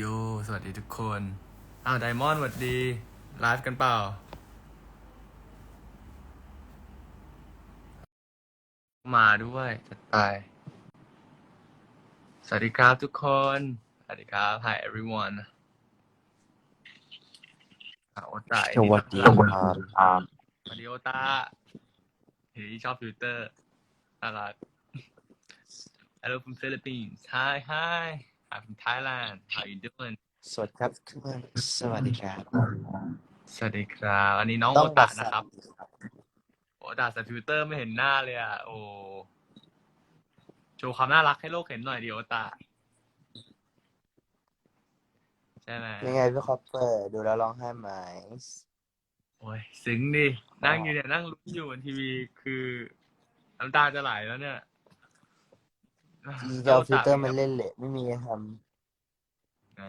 โย สวัสดีทุกคน อ้าวไดมอนด์สวัสดี ไลฟ์กันเปล่า มาด้วยจัดไป สวัสดีครับทุกคน สวัสดีครับ Hi everyone อ่าโอตาสวัสดีคครัรับสวัสดีโอตาเฮ้ยชอบฟิลเตอร์น่ารัก Hello from Philippines Hi Hi I'm from Thailand How you doing สวัสดีครับทุกคนสวัสดีครับสวัสดีครับ อันนี้น้องต้โอองตะสนะครับวัสดีครับโอตาใส่ฟิลเตอร์ไม่เห็นหน้าเลยอะ โอ้โชว์ความน่ารักให้โลกเห็นหน่อยดิโอตาใช่ไหมยังไงพี่คอปเปอร์ดูแล้วร้องไห้ไหมโอ้ยซึ้งดินั่งอยู่เนี่ยนั่งลุ้นอยู่บนทีวีคือน้ำตาจะไหลแล้วเนี่ย จริงๆจะเอาฟิลเตอร์มาเล่นแหละไม่มีให้ทแหม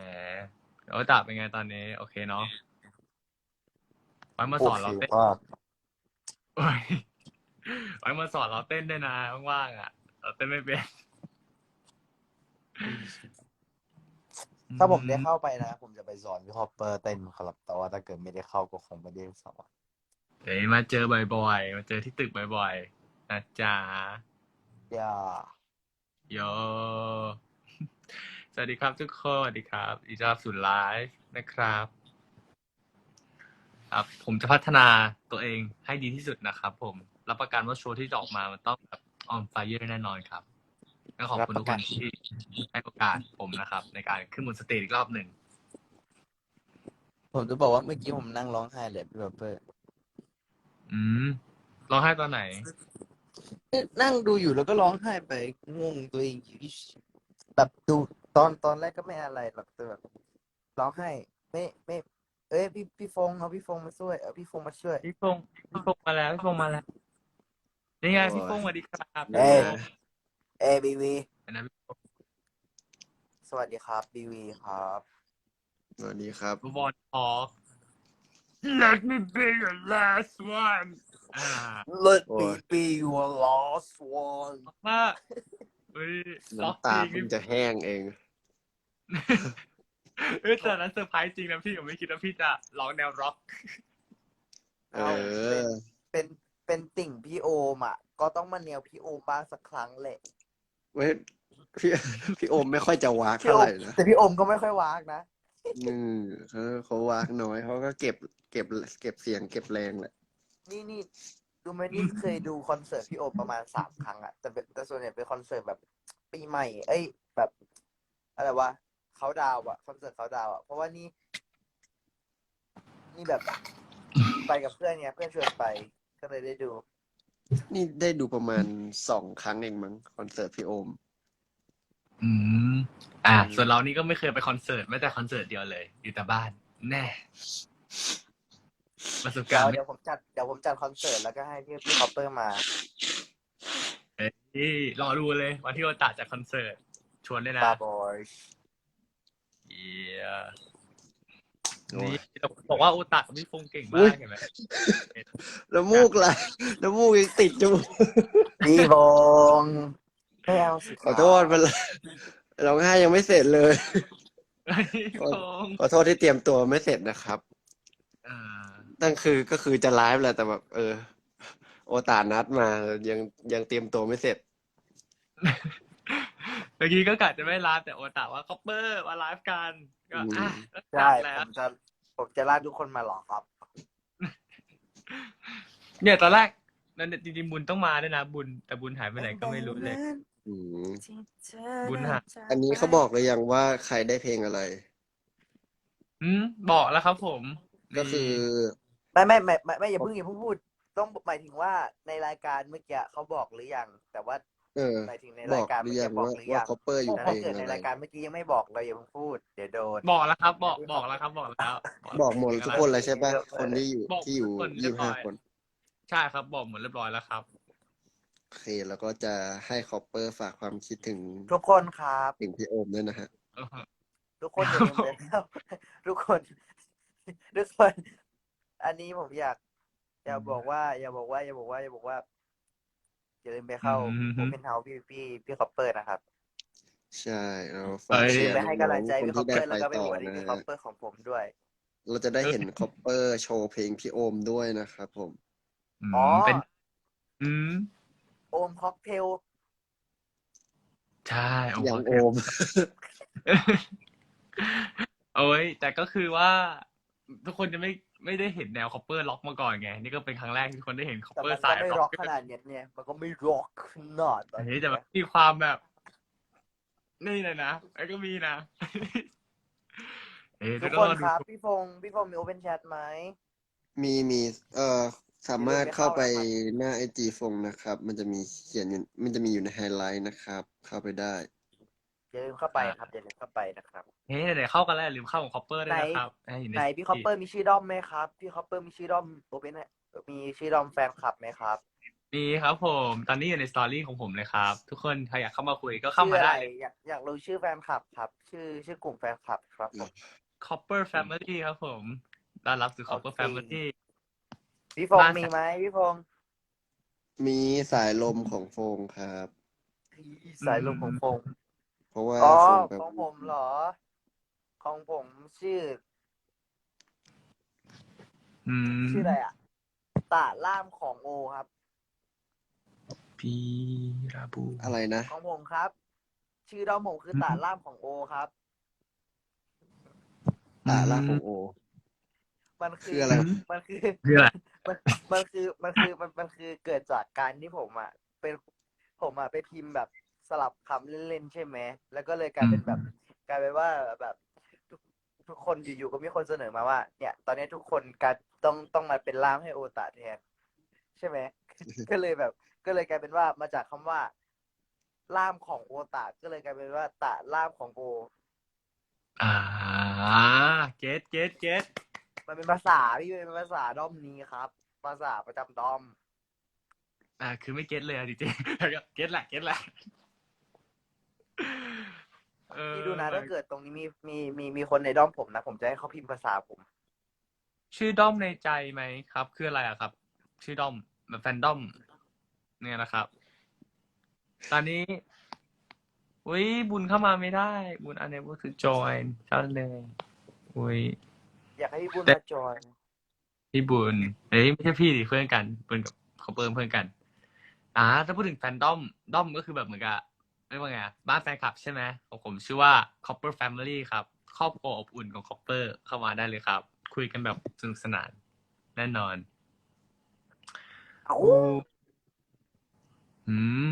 โอตาเป็นไงตอนนี้ โอเคเนาะไว้ำมาโอสอนเคเราเต้นว่าโอ้ยไว้มาสอนเราเต้นด้วยนะว่างๆอะ เราเต้นไม่เป็นถ้าผมได้เข้าไปนะ ผมจะไปสอนพี่คอปเปอร์เต้นครับแต่ว่าถ้าเกิดไม่ได้เข้าก็คงไม่ได้สอนเดี๋ยวมาเจอบ่อยๆ มาเจอที่ตึกบ่อยๆนะจ๊ะ อย่า โยสวัสดีครับทุกคนสวัสดีครับอีจอบสุดไลฟ์นะครับครับ ผมจะพัฒนาตัวเองให้ดีที่สุดนะครับผม รับประกันว่าโชว์ที่จะออกมามันต้องแบบออนไฟเยอร์แน่นอนครับก็ขอบคุณทุกคนที่ให้โอกาสผมนะครับ ในการขึ้นบนสเตจอีกรอบหนึ่งผมจะบอกว่าเมื่อกี้ผมนั่งร้องไห้เลยพี่คอปเปอร์อืมร้องไห้ตอนไหน นั่งดูอยู่แล้วก็ร้องไห้ไปงงตัวเองอยู่แบบดูตอนตอนแรกก็ไม่อะไรหรอกแต่แบบร้องไห้ไม่ไม่เอ้ยพี่พี่ฟงเอาพี่ฟงมาช่วยเอาพี่ฟงมาช่วย พี่ฟงพี่ฟงมาแล้วพี่ฟงมาแล้วนี่ไงพี่ฟงสวัสดีครับเอ้ยเอยบีวีอันนั้นพี่ฟงสวัสดีครับบีวีครับ สวัสดีครับบอลทอ Let me be your last one อ่า Let โอ้ me ย be your last one มากเฮ้ยล็อกน้ำตาจริเพิ่งงจะแห้งเองเฮ้ยแต่นั้นเซอร์ไพรส์จริงนะพี่ผมไม่คิดว่าพี่จะร้องแนวร็อก เออเป็นเป็นติ่งพี่โอมอะ ก็ต้องมาแนวพี่โอมบ้างสักครั้งแหละเว้ยพี่พี่โอมไม่ค่อยจะวากพี่เท่าโอไหมร่นะแต่พี่โอมก็ไม่ค่อยวากนะ อืมเขาเขาวากน้อยเขาก็เก็บเก็บเก็บเสียงเก็บแรงแหละ นี่นี่ดูไหมนี่เคยดูคอนเสิร์ตพี่โอมประมาณสามครั้งอะแต่เป็นแต่ส่วนใหญ่เป็นคอนเสิร์ตแบบปีใหม่ เอ้ย แบบอะไรวะเขาดาวน์อะคอนเสิร์ตเขาดาวน์อะเพราะว่านี่ นี่แบบไปกับเพื่อนเนี่ยเพื่อนชวนไปก็เลยได้ดู นี่ได้ดูประมาณสองครั้งเองมั้งคอนเสิร์ตพี่โอม อืม อ่า ส่วนเรานี่ก็ไม่เคยไปคอนเสิร์ตแม้แต่คอนเสิร์ตเดียวเลย อยู่แต่บ้าน แน่ ประสบเดี๋กายรวณ์ไม่เดี๋ยวผมจัดเดี๋ยวผมจัดคอนเสิร์ตแล้วก็ให้พี่พี่คอปเปอร์มาเฮ้ยรอดูเลยวันที่โอตาจากคอนเสิร์ต ชวนด้วยนะบาบอยเยี่ยโอ้ย นี่เราบอกว่าโอตากับพี่ฟงเก่งอุ๊มายกเห็นไหมแล้วมูกล่ะแล้วมูกยังติดจมูกพี่บงไม่เอาสิขอโทษมันร้องไห้ยังไม่เสร็จเลยพี่ฟงขอโทษที่เตรียมตัวไม่เสร็จนะครับอ่า นั่นคือก็คือจะไลฟ์แหละแต่แบบ เออ โอตานัดมายังยังเตรียมตัวไม่เสร็จ เมื่อกี้ก็กะจะไม่ไลฟ์แต่โอตาว่าคอปเปอร์มาไลฟ์กันก็อืมอะใช่แล้ผวมจะผมจะลากทุกคนมาหรอครับ เนี่ยตอนแรกนั่นจริงๆบุญต้องมาด้วยนะบุญแต่บุญหายไปไหนก็ไม่รู้เลย อืมบุญหา อันนี้เขาบอกเลยยังว่าใครได้เพลงอะไร อืมบอกแล้วครับผมก็คือ ไม่ไม่ไม่ไม่ไม่อย่าเพิ่งอย่าเพิ่งพูด ต้องหมายถึงว่าในรายการเมื่อกี้เขาบอกหรือยัง แต่ว่าเออ หมายถึงในบราอยกการหรืเมื่ออยักี้งบอกว่าหรือว่ายังคอปเปอร์อยู่แต่เพลถ้างเกิดในอะไร รายการเมื่อกี้ยังไม่บอกเราอย่าเพิ่งพูดเดี๋ยวโดน บอกแล้วครับบอกบอกแล้วครับบอกแล้วบอกหมดทุกคนเลยใช่ปะเออคนที่อยู่บอกที่อยู่ทุกคนเรียี่ยสิบบร้อห้ายคน ใช่ครับบอกหมดเรียบร้อยแล้วครับ โอเค แล้วก็จะให้คอปเปอร์ฝากความคิดถึงทุกคนครับ ถึงพี่โอมด้วยนะฮะ ทุกคนอย่าลืมเลยครับ ทุกคน ทุกคน อันนี้ผมอยาก อยากบอกว่า อย่าบอกว่า อย่าบอกว่า อย่าบอกว่าอย่าลืมไปเข้าอืม โอเพนเฮาส์พี่พี่พี่คอปเปอร์นะครับใช่เราฝากเอ้ยเชียร์ไปให้กำลังใจน้พี่ๆคอปเปอร์คนแล้วก็ที่ไปได้โหวตให้ไปพี่คต่ออปเปอนะร์ของผมด้วย เราจะได้เห็นคอปเปอร์โชว์เพลงพี่โอมด้วยนะครับผมอืมอ๋อ เป็น อืม โอมค็อกเทลใช่โอ้อโหย่างโอม โอ้ยแต่ก็คือว่า ทุกคนจะไม่ ไม่ได้เห็นแนวคอปเปอร์ล็อกมาก่อนไง นี่ก็เป็นครั้งแรกที่ทุกคนได้เห็นคอปแต่เปอมันร์ก็สายไม่ร็ร็ออกกขนาดเนี้ยเนี่ยมันก็ไม่ร็อกขนาดอันนี้แต่มันมีความแบบ นี่เลยนะไอ้ก็มีนะ เอ้ยทุกก็คนรอดูครับ พี่ฟงพี่ฟงมีโอเ n นแชทไหม มีมีเอ่อสามารถเข้าไปอย่าลืมไปเข้านะครับหน้าไอจีฟงนะครับ มันจะมีเขียนอยู่มันจะมีอยู่ในไฮไลท์นะครับ เข้าไปได้ อย่าลืมเข้าไปครับอย่าลืมเข้าไปนะครับเฮ้ยเดี๋ยวเข้ากันแล้วอย่าลืมเข้าของคอปเปอร์ด้วยนะครับให้อยู่ไหนพี่คอปเปอร์มีชื่อด้อมไหมครับ พี่คอปเปอร์มีชื่อด้อมโอเ n นมีชื่อด้อมแฟนคลับไหมครับ มีครับผม ตอนนี้อยู่ในสตอรี่ของผมเลยครับ ทุกคนใครอยากเข้ามาคุยก็เข้ามาได้ชื่ออะรอยากอยากรู้ชื่อแฟนคลับครับ ชื่อชื่อกลุ่มแฟนคลับครับผม Copper Family ครับผมต้อนรับสู่ Copper โอเค Family พี่ฟงบ้านมีไหมพี่ฟงมีสายลมของโฟงครับ สายลมของฟง เพราะว่าอ๋อโฟงแบบของผมเหรอ ของผมชื่อ อืมชื่ออะไรอะตาล่ามของโอครับ พีราบูอะไรนะของผมครับ ชื่อด้อมผมคือตาล่ามของโอครับ ตาล่าของโอ มันคือคืออะไร มันคือ คืออะไร มันมันคือมันคือมันมันคือเกิดจากการที่ผมอะเป็นผมอะไปพิมพ์แบบ สลับคำเล่นๆใช่ไหม แล้วก็เลยกลายเป็นแบบกลายเป็นว่าแบบทุกทุกคนอยู่ๆก็มีคนเสนอมาว่า เนี่ย ตอนนี้ทุกคนการต้องต้องมาเป็นล่ามให้โอตาแทนใช่ไหม ก็เลยแบบ ก็เลยกลายเป็นว่ามาจากคำว่าล่ามของโอตาก็เลยกลายเป็นว่าตาล่ามของโอ อ่า เกตเกตเกตมันเป็นภาษาพี่เป็นภาษาด้อมนี้ครับ ภาษาประจำด้อม อ่า คือไม่เกตเลยอะจริงๆแล้วก็เกตแหละเกตแหละ เออพี่ดูนะ ถ้าเกิดตรงนี้มีมีมีมีคนในด้อมผมนะ ผมจะให้เขาพิมพ์ภาษาผม ชื่อด้อมในใจไหมครับ คืออะไรอะครับ ชื่อด้อมแบบแฟนด้อม เนี่ยนะครับ ตอนนี้อุ้ยบุญเข้ามาไม่ได้ บุญ unable to join ก็เลยอุ้ยอยากให้พี่บุญแต่มาจอยพี่บุญเอ้ยไม่ใช่พี่ดิเพื่อนกันเพื่อนกับเขาเปิ่มเพื่อนกัน อ่าถ้าพูดถึงแฟนด้อมด้อมก็คือแบบเหมือนกับ เรียกว่าไงอะบ้านแฟนคลับใช่ไหมของผมชื่อว่า Copper Family ครับ ครอบครัวอบอุ่นของ Copper เข้ามาได้เลยครับ คุยกันแบบสนุกสนาน แน่นอนเอ้าอืม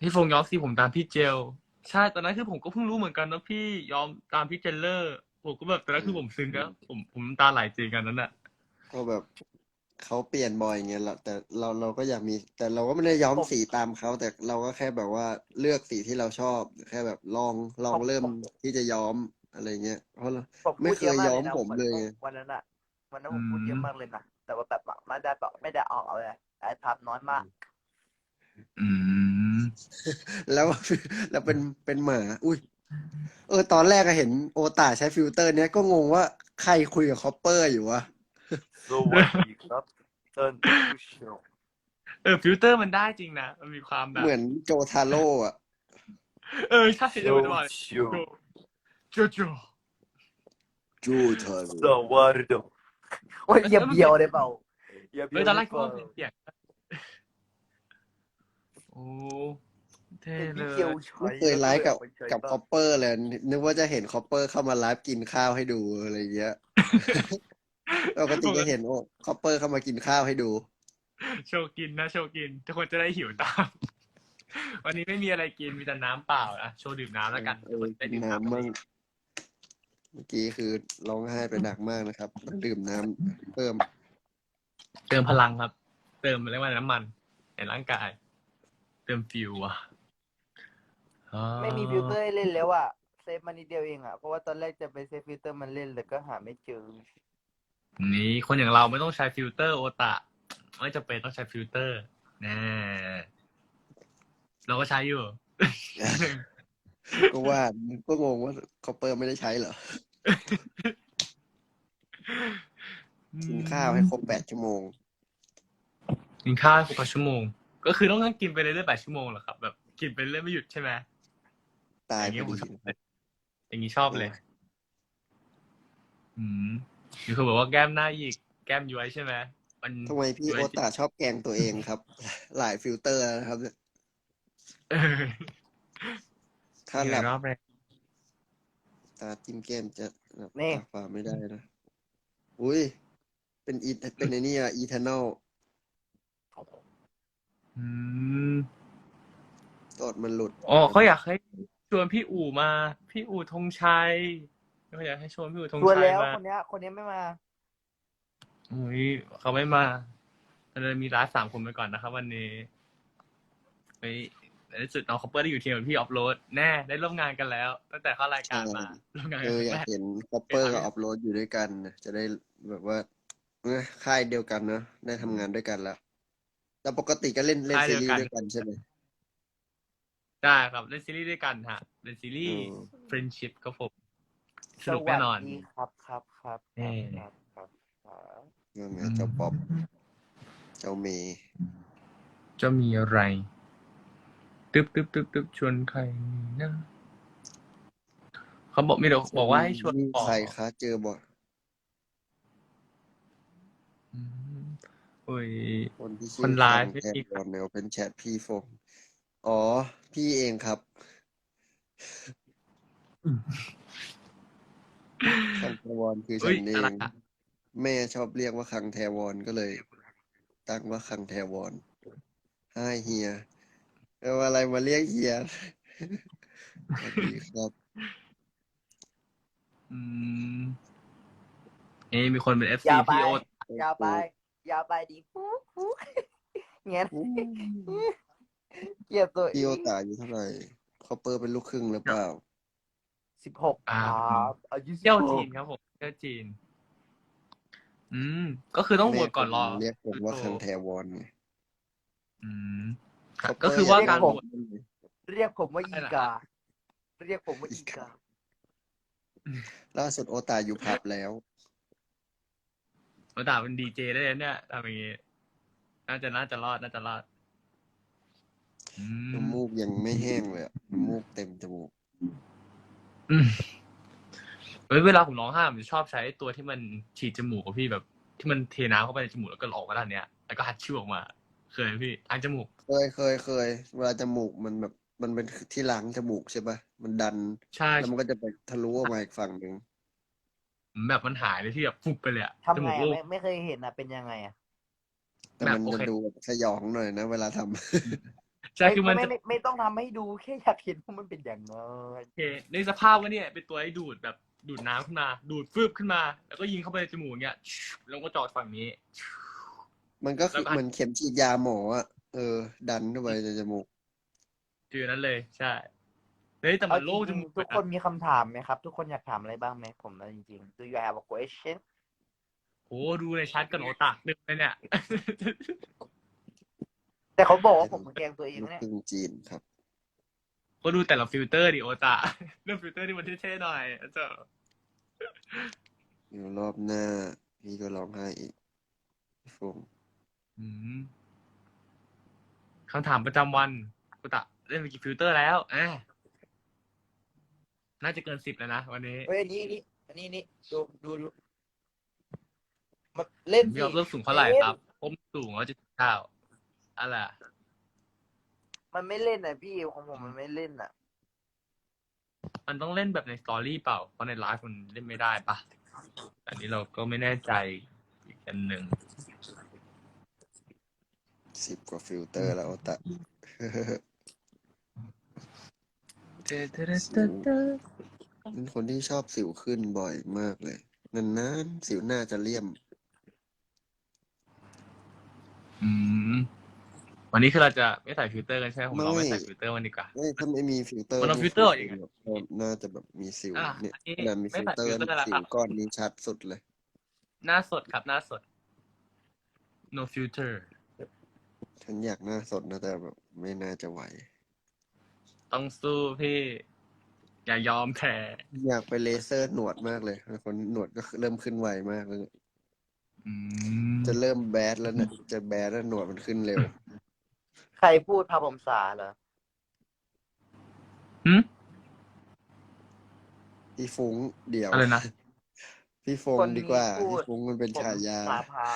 พี่ฟงย้อมสีผมตามพี่เจล ใช่ตอนนั้นคือผมก็เพิ่งรู้เหมือนกันว่าพี่ยอมตามพี่เจลเลอร์ผมก็แบบตอนนั้นคือผมซึ้งนะผมผมน้ำตาไหลจริงกันนั้นน่ะก็แบบ เขาเปลี่ยนบ่อยไงละแต่เราเราก็อยากมี แต่เราก็ไม่ได้ย้อมสีตามเขาแต่เราก็แค่แบบว่าเลือกสีที่เราชอบ แค่แบบลองลองเริ่มที่จะย้อมอะไรเงี้ยเพราะเรา ผมไม่พูดเคเยอะยมากย้อเลยนะมผมเลยไงวันนั้นอะวันนั้นผมพูดเยอะมากเลยนะแต่ว่าแบบไม่ได้แบบไม่ได้ออกเลยไอ้ภาพน้อยมากอืม แล้วแล้วเป็นเป็นหมา อุ้ยเออ ตอนแรกอะเห็นโอตาใช้ฟิลเตอร์เนี้ยก็งงว่าใครคุยกับคอปเปอร์อยู่วะสวัสดี ครับเชิญผู้ชมเออฟิลเตอร์มันได้จริงนะ มันมีความแบบ เหมือนโจทาโร่อะเออใช่เดี๋ยวมันจะบอกชโจโจโจจูทาสโร่วัสดีโอ้ยอย่าเบียวได้เปล่าอย่าเบีเฮ้ยยวตอนแรกได้ก็เปล่าว่าเป็นเสียงโอ้เท่เป็นเลพี่ยเกียวใช้ไม่เคยไลฟ์กับกับคอปเปอร์เลยนึกว่าจะเห็นคอปเปอร์เข้ามาไลฟ์กินข้าวให้ดูอะไรเงี้ย ปกติจะเห็นโอ้คอปเปอร์เข้ามากินข้าวให้ดู โชว์กินนะโชว์กิน ทุกคนจะได้หิวตาม วันนี้ไม่มีอะไรกินมีแต่น้ำเปล่าอะโชว์ดื่มน้ำแล้วกันเอทุกอคนจะได้ดื่มน้ำน้ำมั่งเมื่อกี้คือร้องไห้ไปหนักมากนะครับต้องดื่มน้ำเพิ่มเติมพลังครับ เติมเรียกว่าน้ำมันในร่างกาย เติมฟิวอะอ๋อไม่มีฟิลเตอร์ให้เล่นแล้วอะเซฟมานิดเดียวเองอะ เพราะว่าตอนแรกจะไปเซฟฟิลเตอร์มันเล่นแต่ก็หาไม่เจอ นี่คนอย่างเราไม่ต้องใช้ฟิลเตอร์โอตะ ไม่จำเป็นต้องใช้ฟิลเตอร์แน่เราก็ใช้อยู่ ก็ว่าก็งงว่าคอปเปอร์ไม่ได้ใช้เหรอ กินข้าวให้ครบแปดชั่วโมง กินข้าวให้ครบแปดชั่วโมง ก็คือต้องกินไปเรื่อยๆแปดชั่วโมงเหรอครับแบบกินไปเรื่อยไม่หยุดใช่ไหมตายอย่างพนี้อผมดีชอบเลยอย่างนี้ชอบเลย อืม นี่คือแบบว่าแก้มหน้าหยิกแก้มย้วยใช่ไหมมันทำไมพี่ย้วยโอตาชอบแกล้งตัวเองครับ หลายฟิลเตอร์แล้วนะครับเนี่ยเออถ้ามีหหลัลาบยรอบเลยตาจิ้มแก้มจะหลับนี่ตาฟ้าไม่ได้นะ อุ้ย เป็นอีเป็นไอ้นี่อะอีเทอร์นอลอืมกดมันหลุด อ๋อเขาอยากให้ชวนพี่อู่มา พี่อู่ธงชัย เขาอยากให้ชวนพี่อู่ธงชวนชัยแล้วมาคนเนี้ย คนเนี้ยไม่มา อุ้ยเขาไม่มาเราเลยมีร้านสามคนไปก่อนนะครับ วันนี้เฮ้ยในที่สุดน้องคอปเปอร์ได้อยู่ทีมกับพี่ออฟโรดแน่ได้ร่วมงานกันแล้ว ตั้งแต่เข้ารายการมา ร่วมงานเอกันอคอยารั้กงแรกเห็นคอปเปอร์กับออฟโรดอยู่ด้วยกันนะจะได้แบบว่าเออค่ายเดียวกันเนอะได้ทำงานด้วยกันแล้วแต่ปกติก็เล่นเล่นซีรีส์ด้วยกันใช่ไหม ได้ครับเล่นซีรีส์ด้วยกันฮะเล่นซีรีส์ อืม Friendship ครับผม สสนุกวัแน่สนอนดีครับครับครับเอ่อ ครับครับครับนั่นไงเจ้าป๊อปเจ้าเมย์จะมีอะไร ตึ๊บตึ๊บตึ๊บตึ๊บชวนใครนะเขาบอกมีเดี๋ยวบอกว่าให้ชวนนี่ปอใครคะเจอบ่อยอืมโอ้ย คนที่ชื่คนไลน์แทไม่มีนบอลในเป็นแชทพี่โฟมอ๋อ พี่เองครับ คังแทวอนคือฉัเฮ้ยนเออะไรงอะแม่ชอบเรียกว่าคังแทวอนก็เลย ตั้งว่าคังแทวอนให้เฮียเอาอะไรมาเรียกเฮียสวัสดีครับ อืมเอ้ยมีคนเป็นเอฟอซียาวไปพี่โอตยาวไปยาวไปดีฟุ๊กฟุ๊กเงี้ยเกลียดตัวพี่โอตาอายู่เท่าไหร่คอปเปอร์เป็นลูกครึ่งหรือเปล่า สิบหกครับอายุสิบเที่ยวหจีกนครับผมเที่ยวจีน อืม ก็คือต้องโหวตก่อนรอแม่ผมเรียกผมว่าคังแทวอนไงอืมคปเปก็คือว่าการยโหวตเรียกผมว่าอีอะไรนะกา เรียกผมว่าอีกา ล่าสุดโอตาอยู่ผับแล้วโอตาเป็นดีเจได้เลยเนี่ยทำอย่างงี้น่าจะน่าจะรอดน่าจะรอดอืม น้ำมูกยังไม่แห้งเลยอะน้ำมูกเต็มจมูก อืมเฮ้ยเวลาผมร้องไห้ผมจะชอบใช้ตัวที่มันฉีดจมูกอะพี่แบบ ที่มันเทน้ำเข้าไปในจมูกแล้วก็ออกมาด้านเนี้ยแล้วก็ฮัดชิวออกมา เคยไหมพี่ทางจมูก เคยเคยเคย เวลาจมูกมันแบบ มันเป็นที่ล้างจมูกใช่ปะมันดัน ใช่ แล้วมันก็จะไปทะลุออกมาอีกฝั่งหนึ่งแบบมันหายเลยที่แบบฟุบไปเลยอะทำจไงมูกอะโล่งไม่ไม่เคยเห็นอะเป็นยังไงอะแต่มันแบบโอจะเค ดูแบบสยองหน่อยนะ เวลาทำ ใช่คือมันไม่จะไม่ไม่ต้องทำให้ดูแค่อยากเห็นว่ามันเป็นอย่างไงโอเคในสภาพว่าเนี่ยเป็นตัวให้ดูดแบบดูดน้ำขึ้นมา ดูดฟืบขึ้นมา แล้วก็ยิงเข้าไปในจมูกเนี้ยแล้วก็จอดฝั่งนี้ มันก็คือแล้วก็ เหมือนเข็มฉีดยาหมออะเออ ดันเข้าไปในจมูกคือนั้นเลย ใช่เฮ้ยแต่มันโล่งจเอาริมูกๆทุกคนมีคำถามไหมครับ ทุกคนอยากถามอะไรบ้างไหมผมนะจริงๆ Do you have a question โอ้ดูในชัดกันโอตาดึกเลยเนี่ย แต่เขาบอกว่าผมมาแกล้งตัวเองลูกเนี่ย ครึ่งจีนครับ ก็ดูแต่ละฟิลเตอร์ดิโอตาเรื่องฟิลเตอร์ที่มันเท่ๆหน่อยเจ้าเดี๋ยวรอบหน้า พี่ก็ร้องไห้อีกพี่ฟงอืมคำถามประจำวันโอตาเล่นไปกี่ฟิลเตอร์แล้วอะน่าจะเกินสิบแล้วนะวันนี้เฮ้ยอันนี้อันนี้อันนี้นี่ดูดูดูมันเล่นพี่สิ ออฟเริ่มสูงเท่าไหร่ครับผมสูงร้อยเจ็ดสิบเก้า อะไรอะมันไม่เล่นนะพี่ของผมมันไม่เล่นอะ มันต้องเล่นแบบในสตอรี่เปล่า เพราะในไลฟ์มันเล่นไม่ได้ปะอันนี้เราก็ไม่แน่ใจอีกอันหนึ่งสิบกว่าฟิลเตอร์แล้วโอตะ เป็นคนที่ชอบสิวขึ้นบ่อยมากเลย นานๆสิวหน้าจะเลี่ยม อืม วันนี้คือเราจะไม่ใส่ฟิลเตอร์กันใช่ไหมผมเราไม่ไม่ใส่ฟิลเตอร์วันดีกว่าเอ้ยถ้าไม่มีฟิลเตอร์มันเอานี่ฟิลเตอร์ออกคือีกอะแบบน่าจะแบบมีสิวอะเนี่ยอันนี้ขนาดมีไม่ฟิลใส่เตอร์ฟิลเตอร์แล้วสิครัวบก้อนนี้ชัดสุดเลย หน้าสดครับหน้าสด no filter ฉันอยากหน้าสดนะแต่แบบไม่น่าจะไหว ต้องสู้พี่ อย่ายอมแพ้อยากไปเลเซอร์หนวดมากเลยคนหนวดก็เริ่มขึ้นไวมากแล้วเนี่ยอืมจะเริ่มแบดแล้วเนี่ยจะแบดแล้วหนวดมันขึ้นเร็ว ใครพูดพาผมสาเหรอหืมพี่ฟุ้งเดี๋ยว อะไรนะ พี่ฟงคนดีกว่านี้พูดพี่ฟงมันเป็นผมฉายาสาภา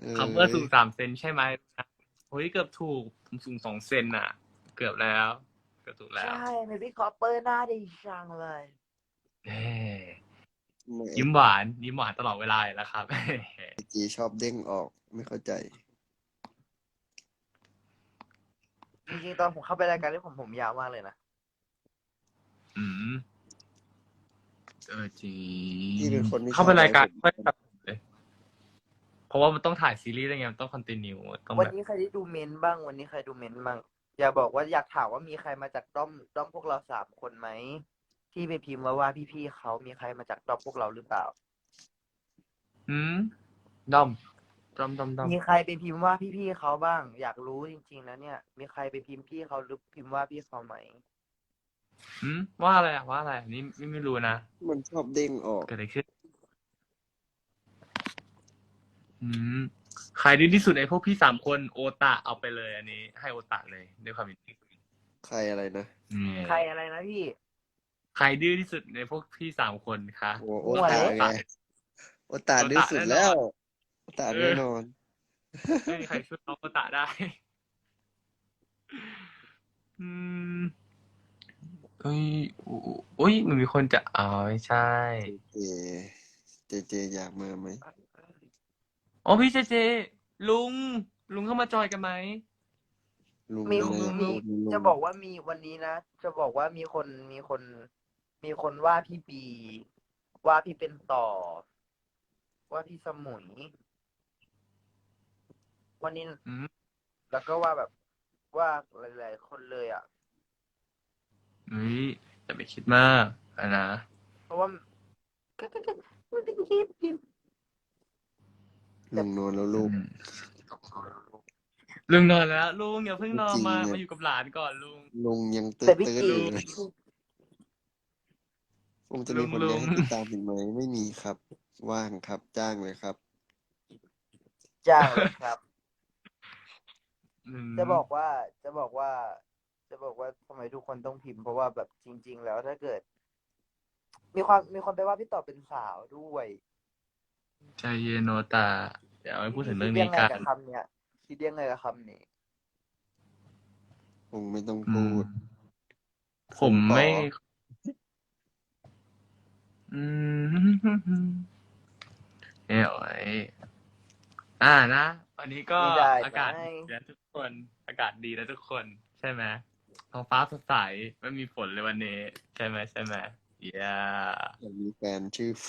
เออ คำว่าสูงสามเซนใช่ไหมเฮ้ยเกือบถูก ผมสูงสองเซนน่ะ เกือบแล้ว เกือบถูกแล้วใช่เมพี่คอปเปอร์หน้าดีจังเลยเอ้ยไม่ยิ้มหวาน ยิ้มหวานตลอดเวลาอยู่แล้วครับ จีชอบเด้งออกไม่เข้าใจ จริงๆตอนผมเข้าไปรายการที่ผมผมยาวมากเลยนะอืมเออจริงพี่เป็นคนที่เข้าไปรายการชอบไม่แบบเลย เพราะว่ามันต้องถ่ายซีรีส์อะไรเงี้ยมันต้องคอนติเนียต้องวันแบบนี้ใครได้ดูเมนต์บ้าง วันนี้ใครดูเมนต์บ้างอย่าบอกว่าอยากถามว่ามีใครมาจากด้อมด้อมพวกเราสามคนไหมที่ไปพิมพ์มาว่าพี่ๆเขามีใครมาจากด้อมพวกเราหรือเปล่า อืมด้อม ด้อมด้อมด้อมมีใครไปพิมพ์ว่าพี่ๆเขาบ้าง อยากรู้จริงๆนะเนี่ย มีใครไปพิมพ์พี่เขาหรือพิมพ์ว่าพี่เขาไหมอืมว่าอะไรอะว่าอะไรอันนี่ไม่ไม่รู้นะ มันชอบเด้งออก เกิดอะไรขึ้น อืม ใครดีที่สุดในพวกพี่สามคนโอตะเอาไปเลย อันนี้ ให้โอตะเลยด้วยความยินดีใครอะไรนะอืมใครอะไรนะพี่ ใครดื้อที่สุดในพวกพี่สามคนคะ โอ้โอมั่วตาเลยไงโอตาดื้อสุดแล้วโอ ตาเออแน่นอน ไม่มีใครช่วยน้องโอตะได้ อืมเอ้ยโอ้ยมันมีคนจะอ๋อไม่ใช่ เจเจเจอยากมาไหมอ๋อพี่เจเจ ลุง ลุงเข้ามาจอยกันไหม ลุงมีอะไรมีลุงลุงจะบอกว่ามีวันนี้นะ จะบอกว่ามีคนมีคน มีคนว่าพี่ปี ว่าพี่เป็นต่อ ว่าพี่สมุย วันนี้อืมแล้วก็ว่าแบบว่าหลายๆคนเลยอะ เฮ้ยจะไปคิดมากอะนะเพราะว่าก็ก็ก็มันเป็นคลิปพิมพ์ลุงนอนแล้วลูกอืมลุงนอนแล้ว ลุงอย่าเพิ่งนอนจริงมาเนี่ย มาอยู่กับหลานก่อนลุง ลุงยังตื้แต่อพี่ตื้อจีอยู่เลยผมจะมีคนลุเลี้ยงงติดตามอีกไหมไม่มีครับ ว่างครับ จ้างเลยครับ จ้างเลยครับ อืมจะบอกว่าจะบอกว่า จะบอกว่าทำไมทุกคนต้องพิมพ์เพราะว่าแบบจริง ๆ แล้วถ้าเกิด มีความมีคนไปว่าพี่ต่อเป็นสาวด้วยใจเย็นโนตาเดี๋ยวไม่พูดถึงเรื่องคินี้ยังไงกันกับคำเนี้ยคิดยังไงกับคำนี้ คงไม่ต้องอืพูมด ผมไม่ขออืมเอ้ยอ่านะวันนี้ก็ไม่ได้อากาศไม่ดีนะทุก คนอากาศดีนะทุกคนใช่ไหมท้องฟ้าสดใสไม่มีฝนเลยวันนี้ ใช่ไหมใช่ไหมเย้อยากมีแฟนชื่อโฟ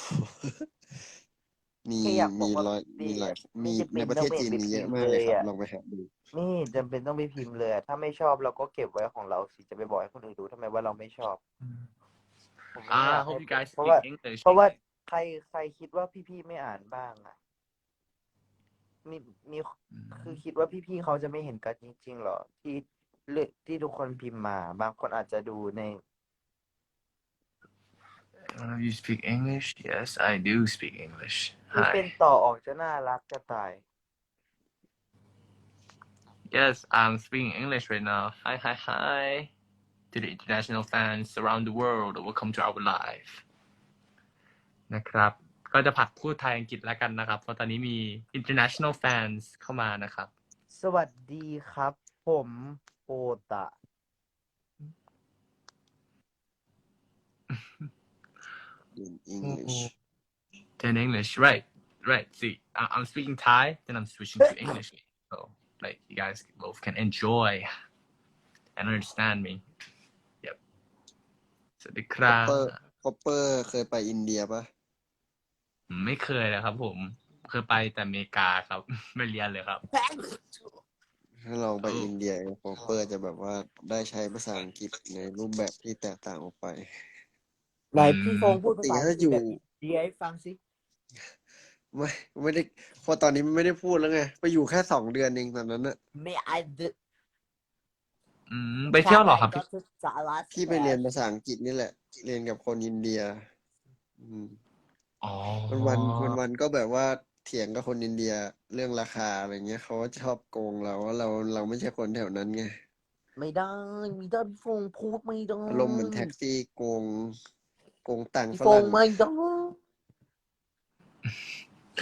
มีแค่อยากบอกมีว่าร้อยดีมีหลายอะมีไม่จำเป็นในประเทศต้องจีนไปมีเยอะพิมพ์มากเลยเลยครับอะ ลองไปหาดูนี่จำเป็นต้องไปพิมพ์เลยอะถ้าไม่ชอบเราก็เก็บไว้ของเราสิจะไปบอกให้คนอื่นดูทำไมว่าเราไม่ชอบผมไม่อ่าอยาก hope ให้ you guys เพราะว่า speak English เพราะว่าใครใครคิดว่าพี่ๆไม่อ่านบ้างอะ มีมีอืมคือคิดว่าพี่ๆเขาจะไม่เห็นกันจริงๆเหรอ ที่เลือกที่ทุกคนพิมพ์มา บางคนอาจจะดูใน One of you speak English Yes I do speak English ที่เป็น Hi ต่อออกจะน่ารักจะตาย Yes I'm speaking English right now Hi hi hi to the international fans around the world welcome to our live นะครับ ก็จะผัดพูดไทยอังกฤษแล้วกันนะครับ เพราะตอนนี้มี international fans เข้ามานะครับ สวัสดีครับ ผมโอตะ in English in English right right see I- I'm speaking Thai then I'm switching to English so like you guys both can enjoy and understand me yep สวัสดีคครัอบปเปอร์คอปเปอร์เคยไปอินเดียปะผม ไม่เคยนะครับผมเคยไปแต่อเมริกาครับ ไม่เรียนเลยครับ ถ้าลองไปเอออิอินเดียคอปเปอร์จะแบบว่าได้ใช้ภาษาอังกฤษในรูปแบบที่แตกต่างออกไป ไหนพี่ฟงพูดภาษาอังกฤษแบบดีให้ฟังสิไม่ไม่ได้พอตอนนี้ไม่ได้พูดแล้วไง ไปอยู่แค่สองเดือนเองตอนนั้นอะไม่อาจจะอืมไปเที่ยวเหรอครับพี่สาระพี่ไปเรียนภาษาอังกฤษนี่แหละ เรียนกับคนอินเดีย อืม อ๋อ วันวันวันวันๆก็แบบว่าเถียงกับคนอินเดียเรื่องราคาอะไรเงี้ยเขาก็ชอบโกงเราว่าเราเราไม่ใช่คนแถวนั้นไงไม่ได้ไม่ได้พี่ฟงพูดไม่ได้อารมณ์เหมือนแท็กซี่โกงโกงตังค์พี่ฝฟรั่งงไม่ได้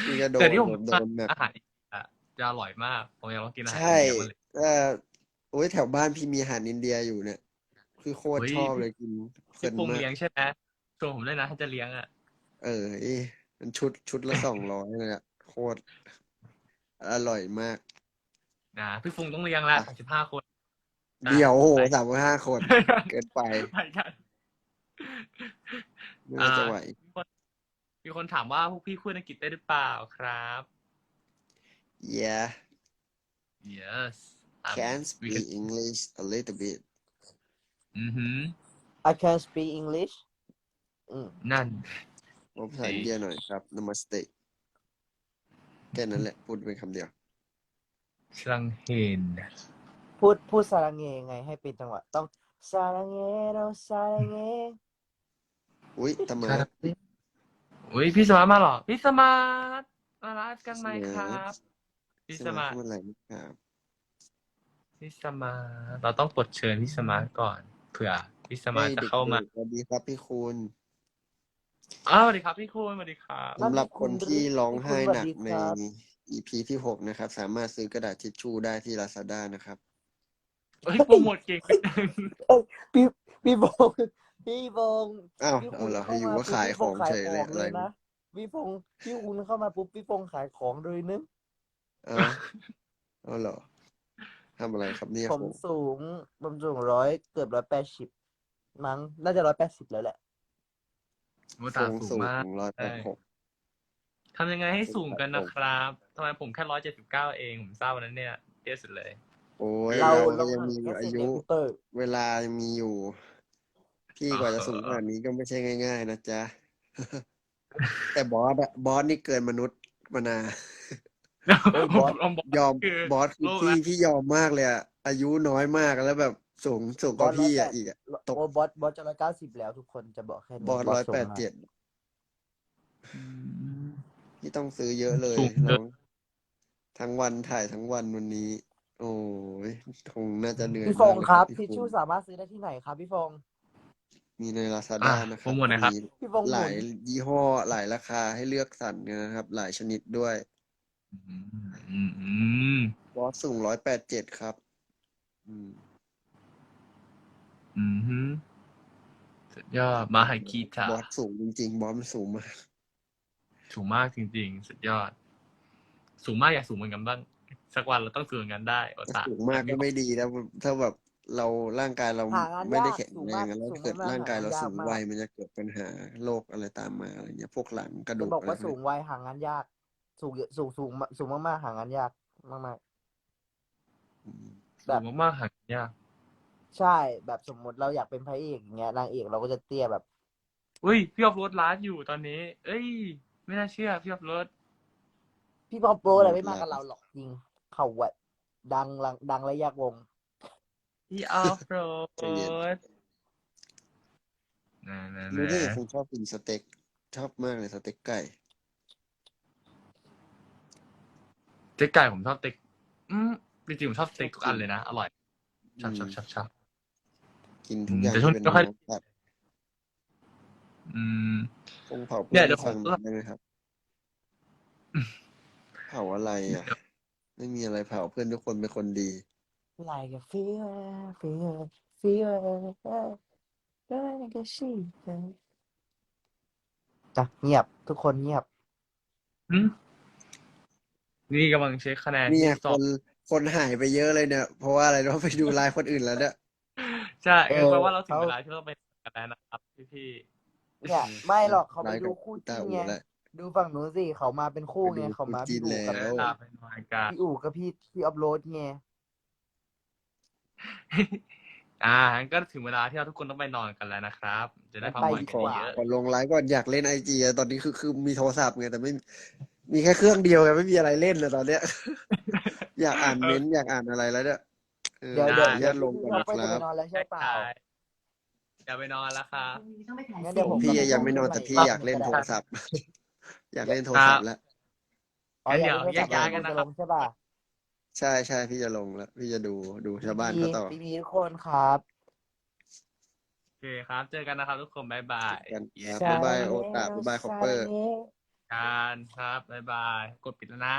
ที่จะโดนแต่ที่ผมโดนแบบ อาหารอะจะอร่อยมาก ผมอยากลองกินอาหารใช่อินเดียมาเลย เออโอ้ยแถวบ้านพี่มีอาหารอินเดียอยู่เนี่ย คือโคตรเฮ้ย ชอบเลยกินเพลิพี่นปรุงมากเลี้ยงใช่ไหมชวนผมด้วยนะถ้าจะเลี้ยงอะ เออเอ้ยมันชุดชุดละสองร้อยเลยอะโคตรอร่อยมาก นะพี่ฟุงต้องเลี้ยงละอะสิบห้าคนอะเดี๋ยวโอ้โหไปสามห้าคน เกินไปไปกันไม่น่าจะไหวมีคนถามว่าพวกพี่คุยอังกฤษได้หรือเปล่าครับ yeah yes um, can we speak can- English a little bit อือหือ I can speak English อืมนั่น พูดภาษาอินเดียหน่อยครับ namaste แค่นั้นแหละ พูดเป็นคำเดียวชังเฮนพูดพูดสารังเงยังไงให้เป็นจังหวะ ต้องสารังเงเราสารังเงอุ้ยทำไมอุ้ยพี่สมาร์ทมาเหรอ พี่สมาร์ทมาไลฟ์กันไหมครับ พี่สมาร์ทพูดอะไรนะครับ พี่สมาร์ทเราต้องกดเชิญพี่สมาร์ทก่อนเผื่อพี่สมาร์ทจะเข้ามา สวัสดีครับพี่คุณ อ้าวสวัสดีครับพี่คุณสวัสดีครับสำหรับคนที่ร้องไห้หนักพี่คุณในสวัสดีครับ EP ที่หกนะครับ สามารถซื้อกระดาษทิชชู่ได้ที่ Lazada นะครับ เฮ้ยโปรโมทเก่งพี่พี่ฟงพี่ฟงอ้าวพี่เอาเหรอเข้อยู่มว่าขายปุ๊บของพี่ฟเฉยเลยขอะไรนะพี่ฟงพี่คุณเข้ามาปุ๊บพี่ฟงขายของเลยนึงเอาเอาเหรอทำอะไรครับเนี่ยผมผมสูงผมสูงร้อยเกือบร้อยแปดสิบมั้งน่าจะร้อยแปดสิบแล้วแหละ โอ้สูตางสูสูงงมากร้อยแปดหกทำยังไงให้สูงกันนะครับทำไมผมแค่ร้อยเจ็ดสิบเก้าเอง ผมทราบวันนั้นเนี่ยเตี้ยสุดเลย โอ้ยเราเราก็เรายังมีแค่อาเซนยุติเตอร์เวลายังมีอยู่ พี่กว่าจะสูงขนาดนี้ก็ไม่ใช่ง่าย ๆ นะจ๊ะ แต่บอสอะบอสนี่เกินมนุษย์มานานโอ้ยบอสผมบอกยอมคือบอสคือโลกพี่ละพี่ยอมมากเลยอะอายุน้อยมากแล้วแบบ สูงสูงกว่าพี่อะอีกอะตกโอ้บอสบอสจะร้อยเก้าสิบแล้วทุกคนจะบอกแค่นี้บอสร้อยสูงแปดมากเจ็ดพี่ต้องซื้อเยอะเลยสูงเกิเรานทั้งวันถ่ายทั้งวันวันนี้ โอ้ยคงน่าจะเหนื่อยพี่ฟงมากเลยครับพี่ทิชชู่ฟงสามารถซื้อได้ที่ไหนครับพี่ฟงมีในลาซาด้าอะนะคโปรัรบโมทหน่อยครับ มี พี่ฟงหลายหมุนยี่ห้อหลายราคาให้เลือกสรรกันนะครับ หลายชนิดด้วยอืมอืมอืมบอสสูงร้อยแปดเจ็ดครับ อืม อืมฮึสุดยอดมาให้กีตาบอสสูงจริงๆบอสมันสูงมากสูงมากจริง ๆ สุดยอด สูงมากอยากสูงเหมือนกันบ้าง สักวันเราต้องสูงเหมือนกันได้โอตาสูงมากก็ไม่ดีนะถ้าแบบเราร่างกายเราหางานไม่ได้ยากแข็งสูงแรมากงอะแล้วสูงเกิดมากร่างกายเราหางานสูงยากมาก วัยมันจะเกิดปัญหาโรคอะไรตามมาอะไรเงี้ยพวกหลังกระดูจะกบอกอะไรว่าพวสูกงนี้วัยหางานยาก สูงเยอะสูงสูงสูงมากๆหางานยากมากอืมๆแบบสูงมากๆหายาก ใช่แบบสมมติเราอยากเป็นพระเอกอย่างเงี้ยนางเอกเราก็จะเตี้ยแบบ อุ้ยพี่ออฟโรดไลฟ์อยู่ตอนนี้ เอ้ย ไม่น่าเชื่อพี่ออฟโรดพี่ป๊อปโปรอะไรไม่มากกับเราหรอกจริง เขาอะดังลังดังและแยกวง พี่ออฟโรใจเย็นดนะนะรู้ได้นะคงชอบกินสเต็กชอบมากเลยสเต็กไก่เจ๊ไก่ผมชอบเต็กอืมจริงๆผมชอบสเต็กทุกอันเลยนะ อร่อยชอบชอบชอบชอบ กินทุกอย่างแต่ช่วงที่เป็นไม่ค่อยเนื้อสัตว์อืมคงเผาเนี่เพื่อยนเดี๋ยวฟังผมหน่อยได้ไหมครับ เผาอะไรอะ ไม่มีอะไรเผาเพื่อนทุกคนเป็นคนดี like a fever fever fever like a sheep จ้ะเงียบทุกคนเงียบ อืมนี่กำลังเช็คคะแนนเนี่ยที่สคอบนคนหายไปเยอะเลยเนี่ย เพราะว่าอะไรเราไปดูไลฟ์คนอื่นแล้วเนี่ย ใช่เอเอออแปลว่าเราถึงเขาเวลาที่ต้องไปกันแล้วนะครับพี่เนี่ยไม่หรอกเขาไปไลฟ์ดูกับคู่ตาจิ้นอูไงแล้วดูฝั่งนู้นสิเขามาเป็นคู่ไงไปดูเขามาคู่จิ้พี่นอู๋กับแล้ๆวตามเป็นรายการพี่อู๋กับพี่พี่อัพโหลดไงอ่างั้นก็ถึงเวลาที่เราทุกคนต้องไปนอนกันแล้วนะครับ จะได้พักผ่อนขกันอเยอะขอลงไลฟ์ก่อนอยากเล่นไอจีตอนนี้คือคือมีโทรศัพท์ไงแต่ไม่ มีแค่เครื่องเดียวไงไม่มีอะไรเล่นเลยตอนเนี้ย อยากอ่านเม้นต์อยากอ่านอะไรแล้วเนี่ย เดี๋ยวเดี๋ยวเดี๋ยวลงกันรานะไปคจะไปรับ นอนแล้วใช่เปล่าจไปนอนแล้วค่ะแม่เดี๋ยวผมพี่ยังไม่นอนแต่พี่อยากเล่นโทรศัพท์ อยากเล่นโทรศัพท์แล้ว อ๋อเดี๋ยวแยกย้ายกันนะครับ ใช่ป่ะใช่ใช่พี่จะลงแล้ว พี่จะดูดูชาวบ้านเขาต่อ พี่มีทุกคนครับ โอเคครับ เจอกันนะครับทุกคนบ๊ายบายบ๊ายบายโอตาบ๊ายบายคอปเปอร์ การครับบ๊ายบาย กดปิดแล้วนะ